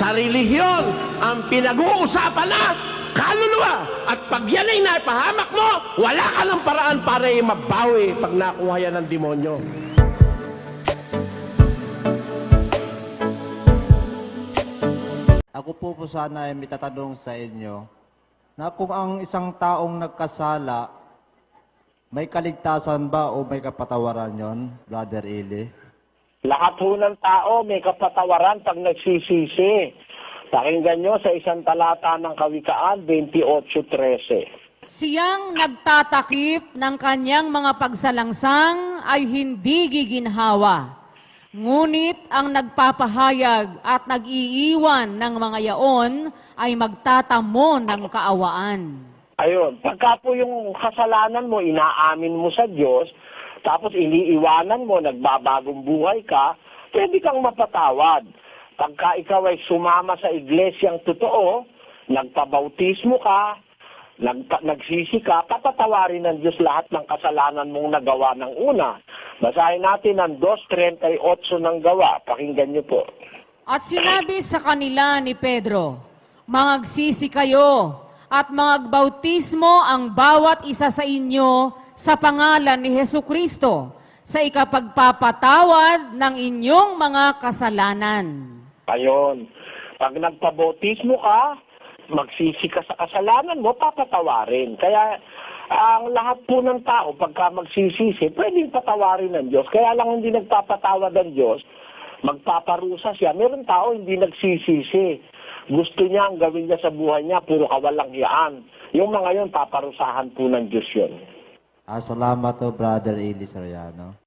Sa relihiyon, ang pinag-uusapan na kaluluwa. At pag yan ay naipahamak mo, wala ka ng paraan para mabawi pag nakuha yan ng demonyo. Ako po po sana ay may tatanong sa inyo na kung ang isang taong nagkasala, may kaligtasan ba o may kapatawaran yon, Brother Eli? Lahat ho ng tao may kapatawaran pag nagsisisi. Pakinggan nyo sa isang talata ng Kawikaan 28.13. Siyang nagtatakip ng kanyang mga pagsalangsang ay hindi giginhawa. Ngunit ang nagpapahayag at nag-iiwan ng mga yaon ay magtatamo ng kaawaan. Ayun, pagka po yung kasalanan mo, inaamin mo sa Diyos, tapos iniiwanan mo, nagbabagong buhay ka, pwede kang mapatawad. Pagka ikaw ay sumama sa iglesyang totoo, nagpabautismo ka, nagpa, nagsisi ka, patatawarin ng Diyos lahat ng kasalanan mong nagawa ng una. Basahin natin ang 2.38 ng gawa. Pakinggan niyo po. At sinabi sa kanila ni Pedro, Mangagsisi kayo at magbautismo ang bawat isa sa inyo sa pangalan ni Heso Kristo sa ikapagpapatawad ng inyong mga kasalanan. Ayun. Pag nagpabautismo ka, magsisi ka sa kasalanan mo, papatawarin. Kaya ang lahat po ng tao, pagka magsisisi, pwedeng patawarin ng Diyos. Kaya lang hindi nagpapatawad ng Diyos, magpaparusa siya. Meron tao hindi nagsisisi. Gusto niya ang gawin niya sa buhay niya, puro kawalang hiyaan. Yung mga yun, paparusahan po ng Diyos yun. Ah, salamat po, Brother Eli Soriano.